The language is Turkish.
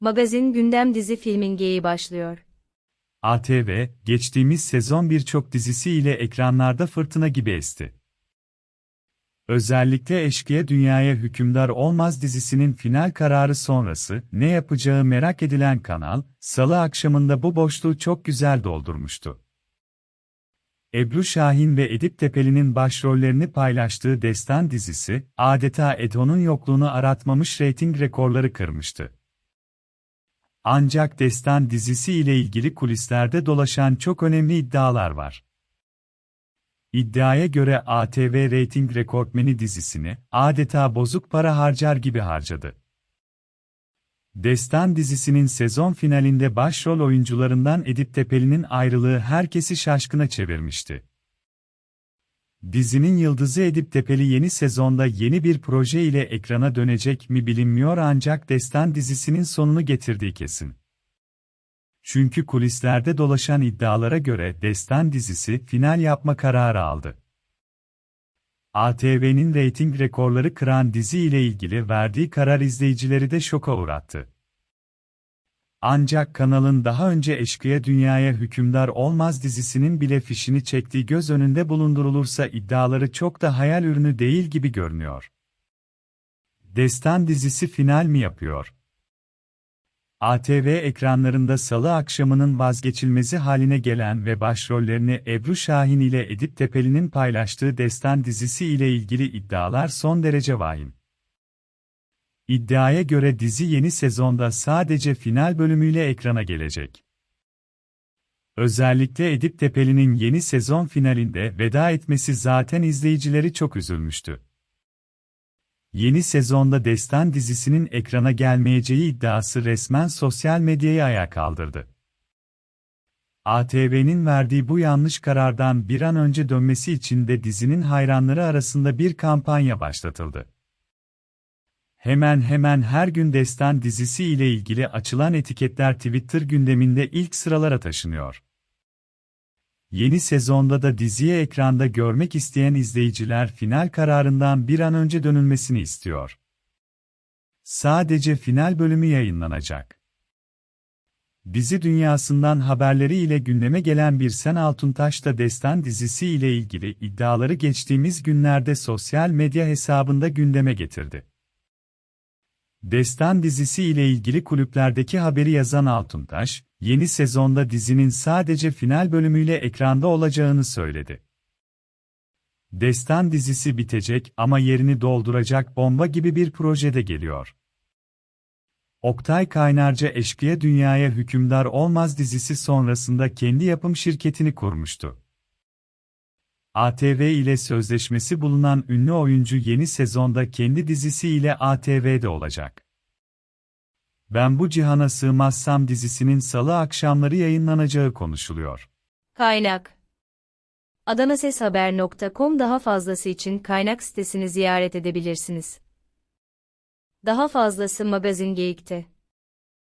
Magazin gündem dizi filmin geyi başlıyor. ATV, geçtiğimiz sezon birçok dizisiyle ekranlarda fırtına gibi esti. Özellikle Eşkıya Dünyaya Hükümdar Olmaz dizisinin final kararı sonrası ne yapacağı merak edilen kanal, salı akşamında bu boşluğu çok güzel doldurmuştu. Ebru Şahin ve Edip Tepeli'nin başrollerini paylaştığı Destan dizisi, adeta Edho'nun yokluğunu aratmamış reyting rekorları kırmıştı. Ancak Destan dizisi ile ilgili kulislerde dolaşan çok önemli iddialar var. İddiaya göre ATV reyting rekortmeni dizisini adeta bozuk para harcar gibi harcadı. Destan dizisinin sezon finalinde başrol oyuncularından Edip Tepeli'nin ayrılığı herkesi şaşkına çevirmişti. Dizinin yıldızı Edip Tepeli yeni sezonda yeni bir proje ile ekrana dönecek mi bilinmiyor ancak Destan dizisinin sonunu getirdiği kesin. Çünkü kulislerde dolaşan iddialara göre Destan dizisi final yapma kararı aldı. ATV'nin reyting rekorları kıran dizi ile ilgili verdiği karar izleyicileri de şoka uğrattı. Ancak kanalın daha önce Eşkıya Dünyaya Hükümdar Olmaz dizisinin bile fişini çektiği göz önünde bulundurulursa iddiaları çok da hayal ürünü değil gibi görünüyor. Destan dizisi final mi yapıyor? ATV ekranlarında salı akşamının vazgeçilmezi haline gelen ve başrollerini Ebru Şahin ile Edip Tepeli'nin paylaştığı Destan dizisi ile ilgili iddialar son derece vahim. İddiaya göre dizi yeni sezonda sadece final bölümüyle ekrana gelecek. Özellikle Edip Tepeli'nin yeni sezon finalinde veda etmesi zaten izleyicileri çok üzülmüştü. Yeni sezonda Destan dizisinin ekrana gelmeyeceği iddiası resmen sosyal medyayı ayağa kaldırdı. ATV'nin verdiği bu yanlış karardan bir an önce dönmesi için de dizinin hayranları arasında bir kampanya başlatıldı. Hemen hemen her gün Destan dizisi ile ilgili açılan etiketler Twitter gündeminde ilk sıralara taşınıyor. Yeni sezonda da diziyi ekranda görmek isteyen izleyiciler final kararından bir an önce dönülmesini istiyor. Sadece final bölümü yayınlanacak. Dizi dünyasından haberleri ile gündeme gelen bir Sen Altuntaş da Destan dizisi ile ilgili iddiaları geçtiğimiz günlerde sosyal medya hesabında gündeme getirdi. Destan dizisi ile ilgili kulüplerdeki haberi yazan Altuntaş, yeni sezonda dizinin sadece final bölümüyle ekranda olacağını söyledi. Destan dizisi bitecek ama yerini dolduracak bomba gibi bir projede geliyor. Oktay Kaynarca Eşkıya Dünyaya Hükümdar Olmaz dizisi sonrasında kendi yapım şirketini kurmuştu. ATV ile sözleşmesi bulunan ünlü oyuncu yeni sezonda kendi dizisi ile ATV'de olacak. Ben bu cihana sığmazsam dizisinin salı akşamları yayınlanacağı konuşuluyor. Kaynak adanaseshaber.com daha fazlası için kaynak sitesini ziyaret edebilirsiniz. Daha fazlası Magazin Geyik'te.